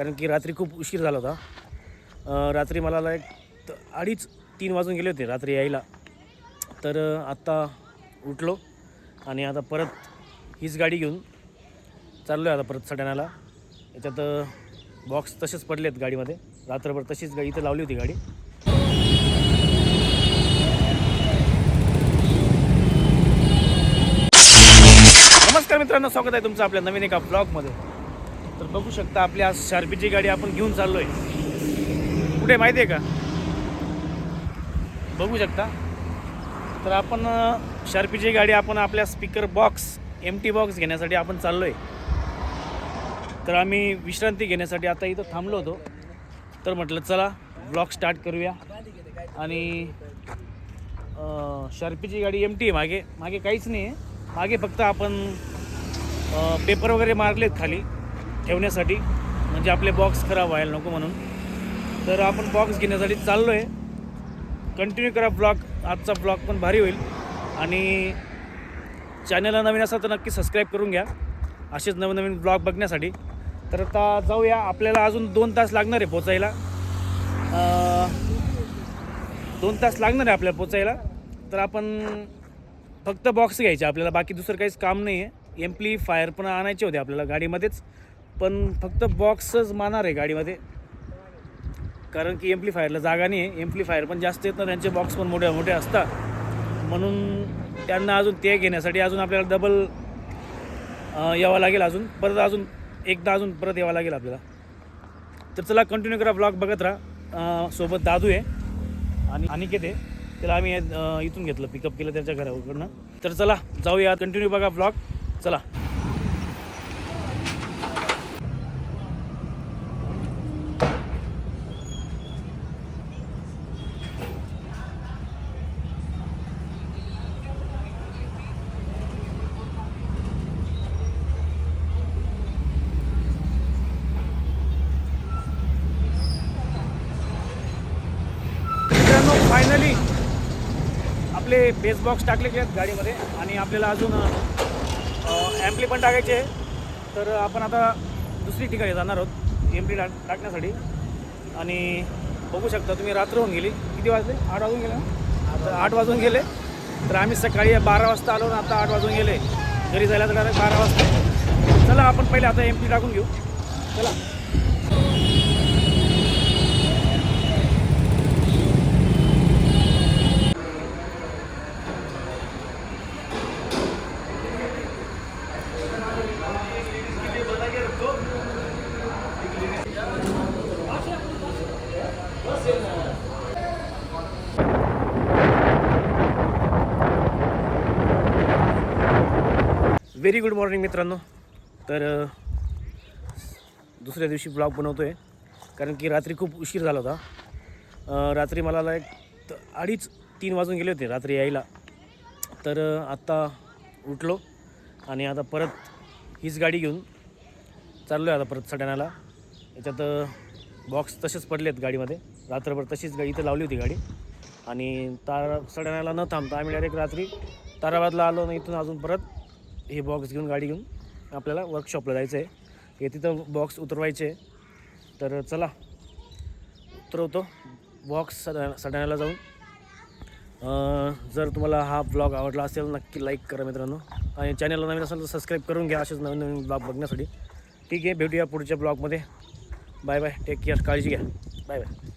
कारण की रात्री खूप उशीर झाला होता. रात्री मला एक अडीच तीन वाजून गेले होते रात्री यायला. तर आत्ता उठलो आणि आता परत हीच गाडी घेऊन चाललो आहे आता परत सड्यानाला. याच्यात बॉक्स तसेच पडले आहेत गाडीमध्ये. रात्रभर तशीच गाडी इथं लावली होती गाडी. नमस्कार मित्रांनो स्वागत आहे तुमचं आपल्या नवीन एका ब्लॉगमध्ये तर बघू शकता आपली आज शार्पीची गाडी आपण घेऊन चाललो आहे कुठे माहिती आहे का? बघू शकता. तर आपण शार्पीची गाडी आपण आपल्या speaker box M T box घेण्यासाठी आपण चाललो आहे तर आम्ही विश्रांती घेण्यासाठी आता इथं थांबलो होतो. तर म्हटलं चला ब्लॉग स्टार्ट करूया. आणि शार्पीची गाडी एम टी आहे मागे. मागे काहीच नाही आहे मागे फक्त आपण पेपर वगैरे मारलेत खाली. ठेवण्यासाठी. म्हणजे आपले बॉक्स खराब व्हायला नको म्हणून. तर आपण बॉक्स घेण्यासाठी चाललो आहे कंटिन्यू करा ब्लॉग आजचा ब्लॉग पण भारी होईल. आणि चॅनलला नवीन असाल तर नक्की सबस्क्राईब करून घ्या. असेच नवीन नवीन ब्लॉग बघण्यासाठी. तर आता जाऊया. आपल्याला अजून दोन तास लागणार आहे पोचायला. दोन तास लागणार आहे आपल्याला पोचायला. तर आपण फक्त बॉक्स घ्यायचे आपल्याला. बाकी दुसरं काहीच काम नाही आहे एम्प्ली फायर पण आणायचे होते आपल्याला गाडीमध्येच. पण फक्त बॉक्सच मारणार आहे गाडीमध्ये. कारण की एम्प्लिफायरला जागा नाही आहे एम्प्लिफायर पण जास्त येत ना त्यांचे बॉक्स पण मोठे मोठे असतात. म्हणून त्यांना अजून ते घेण्यासाठी अजून आपल्याला डबल यावं लागेल अजून. परत अजून एकदा अजून परत यावं लागेल आपल्याला. तर चला कंटिन्यू करा ब्लॉग बघत राहा. सोबत दादू आहे. आणि अनिकेत आहे. त्याला आम्ही इथून घेतलं पिकअप केलं त्यांच्या घराकडनं. तर चला जाऊया. कंटिन्यू बघा ब्लॉग चला मित्रांनो फायनली आपले बेस बॉक्स टाकले आहेत गाडीमध्ये आणि आपल्याला अजून ॲम्पली पण टाकायचे आहे. तर आपण आता दुसरी ठिकाणी जाणार आहोत एम्पली टाक टाकण्यासाठी. आणि बघू शकता तुम्ही रात्र होऊन गेली. किती वाजले? आठ वाजून गेले आता आठ वाजून गेले. तर आम्ही सकाळी बारा वाजता आलो ना आता आठ वाजून गेले. घरी जायला तर बारा वाजता. चला आपण पहिले आता एम्पली टाकून घेऊ. चला. व्हेरी गुड मॉर्निंग मित्रांनो. तर दुसऱ्या दिवशी ब्लॉग बनवतो आहे कारण की रात्री खूप उशीर झाला होता. रात्री मला एक अडीच तीन वाजून गेले होते रात्री यायला. तर आत्ता उठलो आणि आता परत हीच गाडी घेऊन चाललो आहे आता परत सड्यानाला. याच्यात बॉक्स तसेच पडले आहेत गाडीमध्ये. रात्रभर तशीच गाडी इथं लावली होती गाडी. आणि तारा सडण्याला न थांबता आम्ही डायरेक्ट रात्री ताराबादला आलो ना इथून अजून परत हे बॉक्स घेऊन गाडी घेऊन आपल्याला वर्कशॉपला जायचं आहे. हे तिथं बॉक्स उतरवायचे तर चला उतरवतो. बॉक्स सडा सडण्याला जाऊन. जर तुम्हाला हा ब्लॉग आवडला असेल नक्की लाईक करा मित्रांनो. आणि चॅनलला नवीन असेल तर सबस्क्राईब करून घ्या असेच नवीन नवीन ब्लॉग बघण्यासाठी. ठीक आहे भेटूया पुढच्या ब्लॉगमध्ये बाय बाय टेक केअर काळजी घ्या. Bye bye